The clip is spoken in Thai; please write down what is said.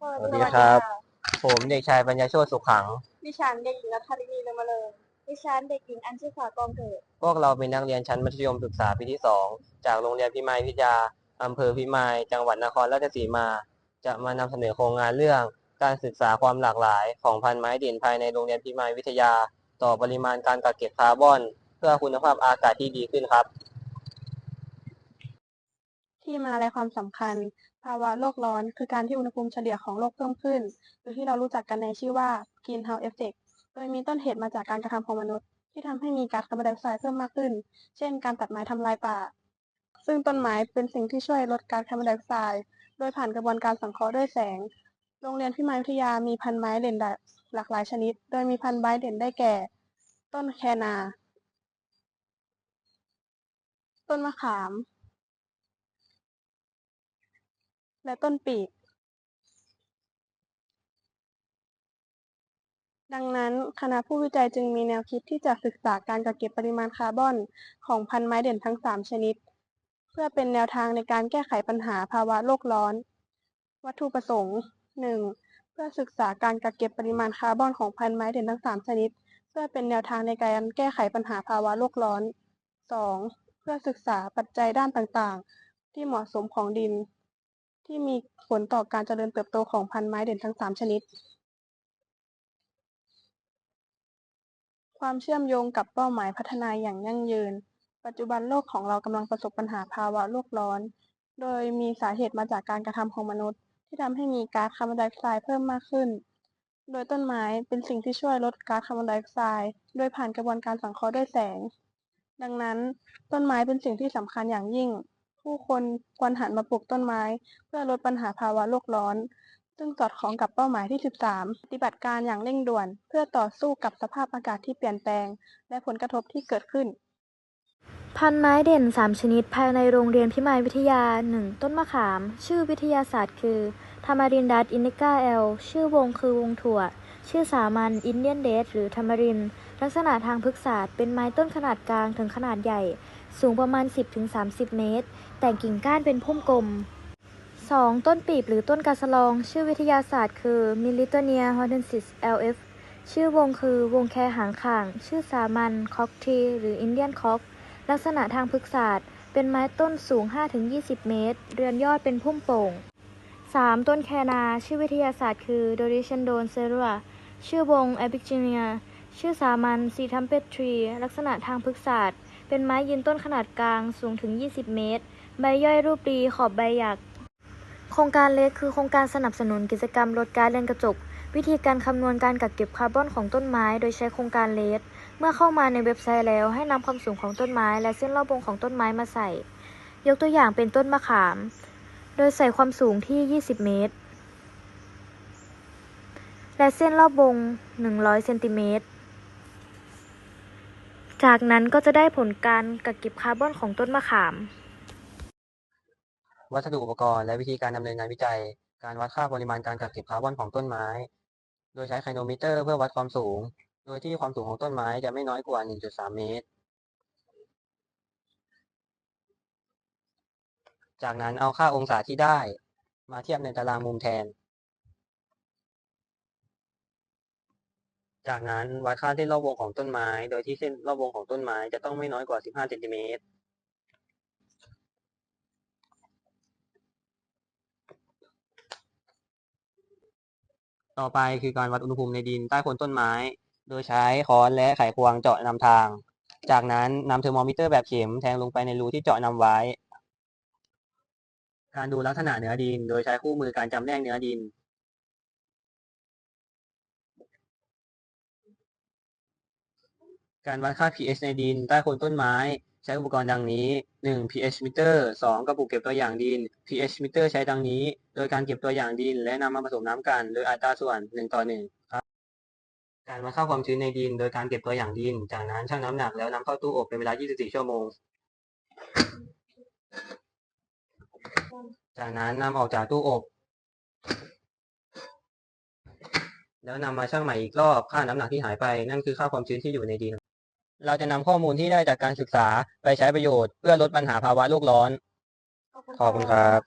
สวัสสวัสดีดีคครัรับบผมเด็กชายปัญญาโชติสุขขัง ดิฉันเด็กหญิงรัตรินีเลมาเลยดิฉันเด็กหญิงอัญชิสากองเกิด พวกเราเป็นนักเรียนชั้นมัธยมศึกษาปีที่2จากโรงเรียนพิมายพิทยาอำเภอพิมาย จังหวัดนครราชสีมา จะมานำเสนอโครงงานเรื่อง การศึกษาความหลากหลายของพันธุ์ไม้เด่นภายในโรงเรียนพิมายวิทยา ต่อปริมาณการกักเก็บคาร์บอน เพื่อคุณภาพอากาศที่ดีขึ้นครับ ที่มาและความสำคัญ ภาวะโลกร้อน คือการที่อุณหภูมิเฉลี่ยของโลกเพิ่มขึ้น หรือที่เรารู้จักกันในชื่อว่า greenhouse effect โดยมีต้นเหตุมาจากการกระทำของมนุษย์ ที่ทำให้มีก๊าซคาร์บอนไดออกไซด์เพิ่มมากขึ้น เช่น การตัดไม้ทำลายป่า ซึ่งต้นไม้เป็นสิ่งที่ช่วยลดก๊าซคาร์บอนไดออกไซด์โดยผ่านกระบวนการสังเคราะห์ด้วยแสง โรงเรียนพิมายวิทยามีพันไม้เด่นหลากหลายชนิด โดยมีพันไม้เด่นได้แก่ ต้นแคนา ต้นมะขาม และต้นปีก ดังนั้นคณะผู้วิจัยจึงมีแนวคิดที่จะศึกษาการกักเก็บปริมาณคาร์บอนของพันธุ์ไม้เด่นทั้ง 3 ชนิด เพื่อเป็นแนวทางในการแก้ไขปัญหาภาวะโลกร้อน วัตถุประสงค์ 1. เพื่อศึกษาการกักเก็บปริมาณคาร์บอนของพันธุ์ไม้เด่นทั้ง 3 ชนิด เพื่อเป็นแนวทางในการแก้ไขปัญหาภาวะโลกร้อน 2. เพื่อศึกษาปัจจัยด้านต่างๆ ที่เหมาะสมของดิน ที่มีผลต่อการเจริญเติบโตของพันธุ์ไม้เด่นทั้ง 3 ชนิด ความเชื่อมโยงกับเป้าหมายพัฒนาอย่างยั่งยืน ปัจจุบันโลกของเรากำลังประสบปัญหาภาวะโลกร้อน โดยมีสาเหตุมาจากการกระทำของมนุษย์ ที่ทำให้มีก๊าซคาร์บอนไดออกไซด์เพิ่มมากขึ้น โดยต้นไม้เป็นสิ่งที่ช่วยลดก๊าซคาร์บอนไดออกไซด์โดยผ่านกระบวนการสังเคราะห์ด้วยแสง ดังนั้น ต้นไม้เป็นสิ่งที่สำคัญอย่างยิ่ง ผู้คนควรหันมาปลูกต้นไม้ เพื่อลดปัญหาภาวะโลกร้อน ซึ่งสอดคล้องกับเป้าหมายที่ 13 ปฏิบัติการอย่างเร่งด่วน เพื่อต่อสู้กับสภาพอากาศที่เปลี่ยนแปลง และผลกระทบที่เกิดขึ้น พันไม้เด่น 3 ชนิดภายในโรงเรียนพิมายวิทยา 1. ต้นมะขาม ชื่อวิทยาศาสตร์คือทามารินดัสอินดิกาเอล ชื่อวงคือวงถั่ว ชื่อสามัญอินเดียนเดสหรือทามาริน ลักษณะทางพฤกษศาสตร์เป็นไม้ต้นขนาดกลางถึงขนาดใหญ่ สูงประมาณ 10-30 เมตร แต่งกิ่งก้านเป็นพุ่มกลม 2. ต้นปีบหรือต้นกาสลอง ชื่อวิทยาศาสตร์คือมิลิโตเนียฮอร์เดนซิส LF ชื่อวงคือวงแคหางข่าง ชื่อสามัญคอกทีหรืออินเดียนคอกลักษณะทางพฤกษศาสตร์ เป็นไม้ต้นสูง 5-20 เมตร เรือนยอดเป็นพุ่มโป่ง 3. ต้นแคนา ชื่อวิทยาศาสตร์คือ d o r i c h a n d o n c e r u a ชื่อวง a b i g i n i a ชื่อสามัญ c t u m p e t r e e ลักษณะทางพฤกษศาสตร์ เป็นไม้ยืนต้นขนาดกลางสูงถึง 20 เมตร ใบย่อยรูปรีขอบใบหยัก โครงการเล็กคือโครงการสนับสนุนกิจกรรมลดก๊าซเรือนกระจก วิธีการคำนวณการกักเก็บคาร์บอนของต้นไม้ โดยใช้โครงการเลสเมื่อเข้ามาในเว็บไซต์แล้วให้นำความสูงของต้นไม้ และเส้นรอบวงของต้นไม้มาใส่ ยกตัวอย่างเป็นต้นมะขาม โดยใส่ความสูงที่ 20 เมตร และเส้นรอบวง 100 เซนติเมตร จากนั้นก็จะได้ผลการกักเก็บคาร์บอนของต้นมะขาม วัสดุอุปกรณ์และวิธีการดำเนินงานวิจัย การวัดค่าปริมาณการกักเก็บคาร์บอนของต้นไม้ โดยใช้ไคโนมิเตอร์เพื่อวัดความสูง โดยที่ความสูงของต้นไม้จะไม่น้อยกว่า 1.3 เมตร จากนั้นเอาค่าองศาที่ได้ มาเทียบในตารางมุมแทน จากนั้นวัดค่าเส้นรอบวงของต้นไม้ โดยที่เส้นรอบวงของต้นไม้จะต้องไม่น้อยกว่า 15เซนติเมตรต่อไปคือการวัดอุณหภูมิในดินใต้โคนต้นไม้ โดยใช้ค้อนและไขควงเจาะนำทาง จากนั้นนำเทอร์โมมิเตอร์แบบเข็มแทงลงไปในรูที่เจาะนำไว้ การดูลักษณะเนื้อดิน โดยใช้คู่มือการจำแนกเนื้อดิน การวัดค่า pH ในดินใต้โคนต้นไม้ ใช้อุปกรณ์ดังนี้ 1. pH meter 2. กระปุกเก็บตัวอย่างดิน pH meter ใช้ดังนี้ โดยการเก็บตัวอย่างดิน และนำมาผสมน้ำกันโดยอัตราส่วน 1 ต่อ 1 ครับ การวัดค่าความชื้นในดิน โดยการเก็บตัวอย่างดิน จากนั้นชั่งน้ำหนักแล้วนำเข้าตู้อบเป็นเวลา 24 ชั่วโมง จากนั้นนำออกจากตู้อบ แล้วนำมาชั่งใหม่อีกรอบค่าน้ำหนักที่หายไป นั่นคือค่าความชื้นที่อยู่ในดิน เราจะนำข้อมูลที่ได้จากการศึกษาไปใช้ประโยชน์เพื่อลดปัญหาภาวะโลกร้อน ขอบคุณครับ